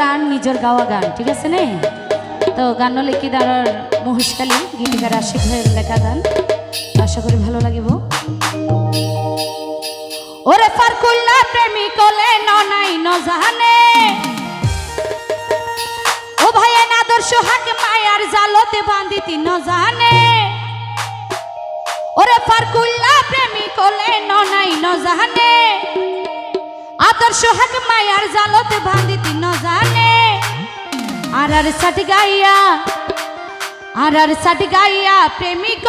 গান নিজের গাওয়া গান, ঠিক আছে নে? তো গান লিখি দাঁড়ার মহিষকালী গীতিকার আশিক ভাইয়ের লেখা গান। আশা করি ভালো লাগিব। ওরে ফারকুল্লা প্রেমিক কলে ননাই ন জানে ও ভাই আদর্শ হাক মায়ার জালতে বান্ধিতি ন জানে ওরে ফারকুল্লা প্রেমিক কলে ননাই ন জানে আদর্শ সোহাগ মায়ার জালতে বান্ধিতি ন জানে। আর আর সাটি গাইয়া আর আর সাটি গাইয়া প্রেমিক